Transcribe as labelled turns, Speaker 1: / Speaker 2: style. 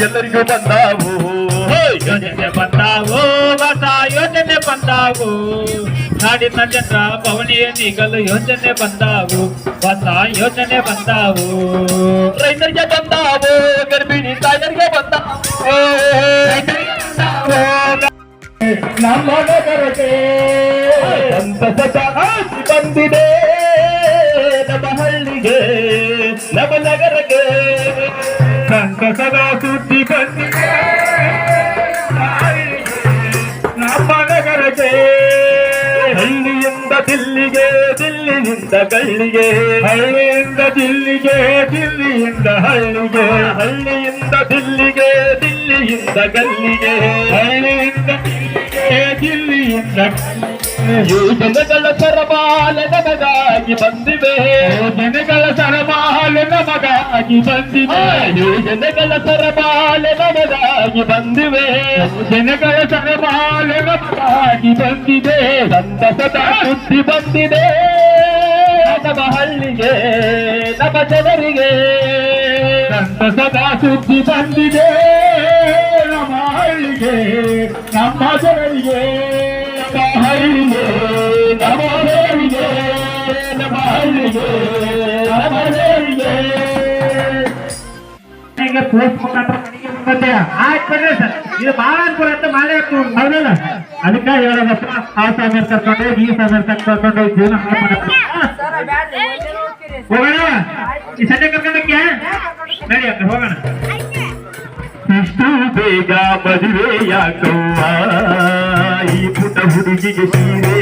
Speaker 1: ಎಲ್ಲರಿಗೂ ಬಂದಾವು
Speaker 2: ಯೋಜನೆ ಬಂದಾವು ಹೊಸ ಯೋಜನೆ ಬಂದಾವು ನಾಡಿನ ಜನರ ಭವನಿಯ ನೀಗಲು ಯೋಜನೆ ಬಂದಾವು ಹೊಸ ಯೋಜನೆ ಬಂದಾವು
Speaker 1: ರೈತರಿಗೆ ಬಂದಾವು ಗರ್ಭಿಣಿ ತಾಯರಿಗೆ ಬಂದಾವು
Speaker 2: ನಮ್ಮ ನಗರಕ್ಕೆ
Speaker 1: ಸಂತಸದ ಆಸೆ ಬಂದಿದೆ ನಮ್ಮ ಹಳ್ಳಿಗೆ ನಮ್ಮ ನಗರಕ್ಕೆ ದಿಲ್ಲಿಗೆ ದಿಲ್ಲಿಯಿಂದ ಗಳ್ಳಿಗೆ
Speaker 2: ಹಳ್ಳಿಯಿಂದ ದಿಲ್ಲಿಗೆ ದಿಲ್ಲಿಯಿಂದ ಹಳ್ಳಿಗೆ
Speaker 1: ಹಳ್ಳಿಯಿಂದ ದಿಲ್ಲಿಗೆ ದಿಲ್ಲಿಯಿಂದ ಗಲ್ಲಿಗೆ
Speaker 2: ಹಳ್ಳಿಯಿಂದ ದಿಲ್ಲಿಗೆ ದಿಲ್ಲಿಯಿಂದ
Speaker 1: ಯೋಜನೆಗಳ ಸರಬಾಲ ನಮಗಾಗಿ ಬಂದಿವೆ
Speaker 2: ಯೋಜನೆಗಳ ಸರಬಾಲು ನಮಗಾಗಿ ಬಂದಿದೆ
Speaker 1: ಯೋಜನೆಗಳ ಸರಬಾಲ ನಮಗಾಗಿ ಬಂದಿವೆ
Speaker 2: ಯೋಜನೆಗಳ ಸರಬಾಲು ನಮಗಾಗಿ ಬಂದಿದೆ
Speaker 1: ಸಂತಸದ ಸುದ್ದಿ ಬಂದಿದೆ ನಮ್ಮ ಹಳ್ಳಿಗೆ ನಮ್ಮ ಜನರಿಗೆ
Speaker 2: ಸಂತಸದ ಸುದ್ದಿ ಬಂದಿದೆ
Speaker 1: ನಮ್ಮ ಹಳ್ಳಿಗೆ ನಮ್ಮ ಜನರಿಗೆ
Speaker 2: ಈಗ ಪೋಸ್ಟ್ ಮುಖಾಂತರ ಮನೆಗೆ ಬಂದೆ ಆಯ್ತು ಬರ್ರಿ ಸರ್ ಇದು ಭಾಳ ಅನುಕೂಲ ಆಯ್ತು ಮಾಡೇ ಹೌದಲ್ಲ ಅದಕ್ಕೆ ಹೇಳೋದಪ್ಪ ಆ ಸಮಯ ಕರ್ಕೊಂಡು ಹೋಗಿ ಈ ಸಮಯ ಕರ್ಕೊಂಡು ಹೋಗಿ ಜೀವನ ಹಾಳು ಮಾಡಕ್ಕೆ. ಹೋಗೋಣ ಈ ಸಂಡೆ ಕರ್ಕೊಂಡಕ್ಕೆ ನಡಿ ಅಕ್ಕ ಹೋಗೋಣ
Speaker 1: ಇಷ್ಟು ಬೇಗ ಮದುವೆ ಯಾಕವ್ವ ಈ ಪುಟ್ಟ ಹುಡುಗಿಗೆ ಸೀರೆ